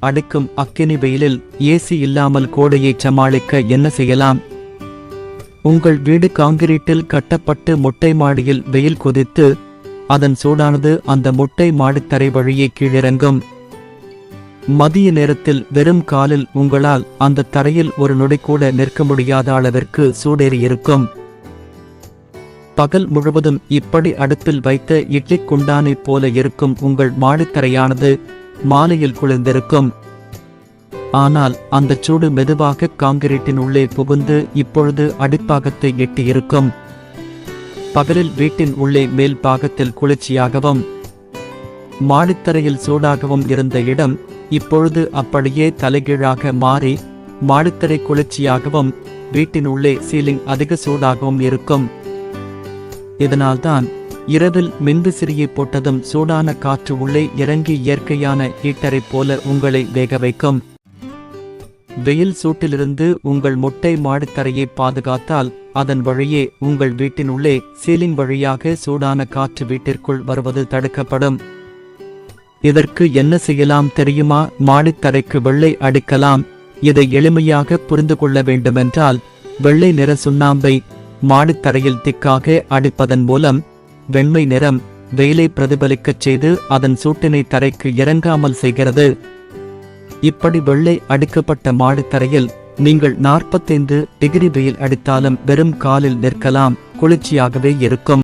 அடுக்கும் அக்கினி வெயிலில் ஏசி இல்லாமல் கோடையை சமாளிக்க என்ன செய்யலாம்? உங்கள் வீடு காங்கிரீட்டில் கட்டப்பட்டு மொட்டை மாடியில் வெயில் கொதித்து அதன் சூடானது அந்த மொட்டை மாடித்தரை வழியே கீழிறங்கும். மதிய நேரத்தில் வெறும் காலில் உங்களால் அந்த தரையில் ஒரு நொடி கூட நிற்க முடியாத அளவிற்கு சூடேறி இருக்கும். பகல் முழுவதும் இப்படி அடுப்பில் வைத்த இட்லி குண்டானைப் போல இருக்கும் உங்கள் மாடித்தரையானது மாலையில் குளிர்ந்திருக்கும். ஆனால் அந்த சூடு மெதுவாக காங்கிரீட்டின் உள்ளே புகுந்து இப்பொழுது அடிப்பாகத்தை எட்டியிருக்கும். பகலில் வீட்டின் உள்ளே மேல் பாகத்தில் குளிர்ச்சியாகவும் மாடித்தரையில் சூடாகவும் இருந்த இடம் இப்பொழுது அப்படியே தலைகீழாக மாறி மாடித்தரை குளிர்ச்சியாகவும் வீட்டின் உள்ளே சீலிங் அதிக சூடாகவும் இருக்கும். இதனால்தான் இரவில் மின்விசிறியை போட்டதும் சூடான காற்று உள்ளே இறங்கி இயற்கையான ஹீட்டரைப் போல உங்களை வேக வைக்கும். வெயில் சூட்டிலிருந்து உங்கள் மொட்டை மாடித்தரையை பாதுகாத்தால் அதன் வழியே உங்கள் வீட்டின் உள்ளே சீலிங் வழியாக சூடான காற்று வீட்டிற்குள் வருவது தடுக்கப்படும். இதற்கு என்ன செய்யலாம் தெரியுமா? மாடித்தரைக்கு வெள்ளை அடிக்கலாம். இதை எளிமையாக புரிந்து கொள்ள வேண்டுமென்றால் வெள்ளை நிற சுண்ணாம்பை மாடித்தரையில் திக்காக அடிப்பதன் மூலம் வெண்மை நிறம் வெயிலை பிரதிபலிக்கச் செய்து அதன் சூட்டினை தரைக்கு இறங்காமல் செய்கிறது. இப்படி வெள்ளை அடுக்கப்பட்ட மாடித்தரையில் நீங்கள் நாற்பத்தைந்து டிகிரி வெயில் அடித்தாலும் வெறும் காலில் நிற்கலாம் குளிர்ச்சியாகவே இருக்கும்.